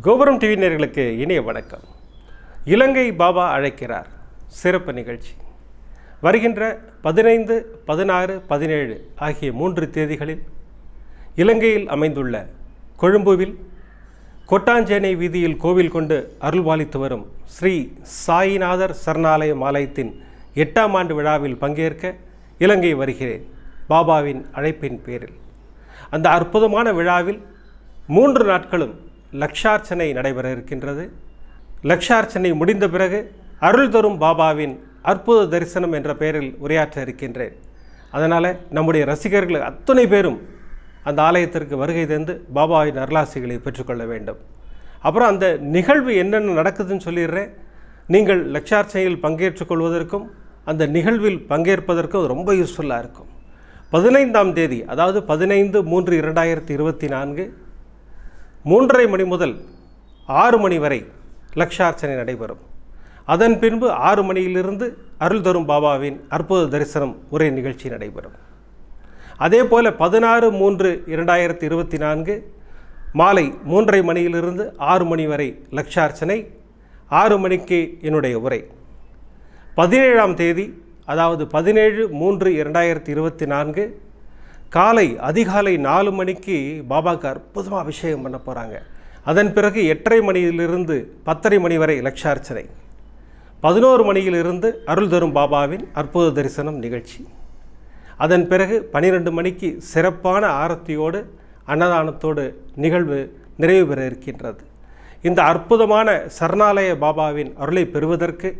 கோபுரம் டிவி நேயர்களுக்கு இனிய வணக்கம். இலங்கை பாபா அழைக்கிறார். சிறப்பு நிகழ்ச்சி. வருகின்ற பதினைந்து பதினாறு பதினேழு ஆகிய மூன்று தேதிகளில் இலங்கையில் அமைந்துள்ள கொழும்புவில் கொட்டாஞ்சேனை வீதியில் கோவில் கொண்டு அருள்பாலித்து வரும் ஸ்ரீ சாயிநாதர் சரணாலயம் ஆலயத்தின் எட்டாம் ஆண்டு விழாவில் பங்கேற்க இலங்கை வருகிறேன். பாபாவின் அழைப்பின் பேரில். அந்த அற்புதமான விழாவில் மூன்று நாட்களும் லக்ஷார்ச்சனை நடைபெற இருக்கின்றது. லக்ஷார்ச்சனை முடிந்த பிறகு அருள் தரும் பாபாவின் அற்புத தரிசனம் என்ற பெயரில் உரையாற்ற இருக்கின்றேன். அதனால் நம்முடைய ரசிகர்கள் அத்தனை பேரும் அந்த ஆலயத்திற்கு வருகை தந்து பாபாவின் அருளாசிகளை பெற்றுக்கொள்ள வேண்டும். அப்புறம் அந்த நிகழ்வு என்னென்ன நடக்குதுன்னு சொல்லிடுறேன். நீங்கள் லட்சார்ச்சனையில் பங்கேற்றுக்கொள்வதற்கும் அந்த நிகழ்வில் பங்கேற்பதற்கும் ரொம்ப யூஸ்ஃபுல்லாக இருக்கும். பதினைந்தாம் தேதி அதாவது பதினைந்து மூன்று இரண்டாயிரத்தி இருபத்தி நான்கு மூன்றரை மணி முதல் ஆறு மணி வரை லக்ஷார்ச்சனை நடைபெறும். அதன் பின்பு ஆறு மணியிலிருந்து அருள் தரும் பாபாவின் அற்புத தரிசனம் உரை நிகழ்ச்சி நடைபெறும். அதே போல் பதினாறு மூன்று இரண்டாயிரத்தி இருபத்தி நான்கு மாலை மூன்றரை மணியிலிருந்து ஆறு மணி வரை லக்ஷார்ச்சனை ஆறு மணிக்கு என்னுடைய உரை. பதினேழாம் தேதி அதாவது பதினேழு மூன்று இரண்டாயிரத்தி இருபத்தி நான்கு காலை அதிகாலை நாலு மணிக்கு பாபாவுக்கு அற்புதமாக அபிஷேகம் பண்ண போகிறாங்க அதன் பிறகு எட்டரை மணியிலிருந்து பத்தரை மணி வரை லக்ஷார்ச்சனை பதினோரு மணியிலிருந்து அருள் தரும் பாபாவின் அற்புத தரிசனம் நிகழ்ச்சி. அதன் பிறகு பனிரெண்டு மணிக்கு சிறப்பான ஆரத்தியோடு அன்னதானத்தோடு நிகழ்வு நிறைவு பெற இருக்கின்றது. இந்த அற்புதமான சரணாலய பாபாவின் அருளை பெறுவதற்கு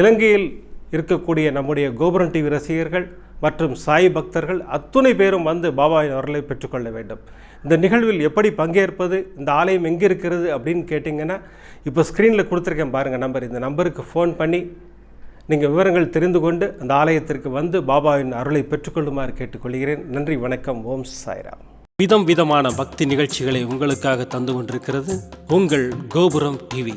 இலங்கையில் இருக்கக்கூடிய நம்முடைய கோபுரன் டிவி ரசிகர்கள் மற்றும் சாய் பக்தர்கள் அத்துணை பேரும் வந்து பாபாவின் அருளை பெற்றுக்கொள்ள வேண்டும். இந்த நிகழ்வில் எப்படி பங்கேற்பது இந்த ஆலயம் எங்கே இருக்கிறது அப்படின்னு கேட்டிங்கன்னா இப்போ ஸ்க்ரீனில் கொடுத்துருக்கேன் பாருங்கள் நம்பர். இந்த நம்பருக்கு ஃபோன் பண்ணி நீங்கள் விவரங்கள் தெரிந்து கொண்டு அந்த ஆலயத்திற்கு வந்து பாபாவின் அருளை பெற்றுக்கொள்ளுமாறு கேட்டுக்கொள்கிறேன். நன்றி வணக்கம். ஓம் சாய்ராம். விதம் விதமான பக்தி நிகழ்ச்சிகளை உங்களுக்காக தந்து கொண்டிருக்கிறது உங்கள் கோபுரம் டிவி.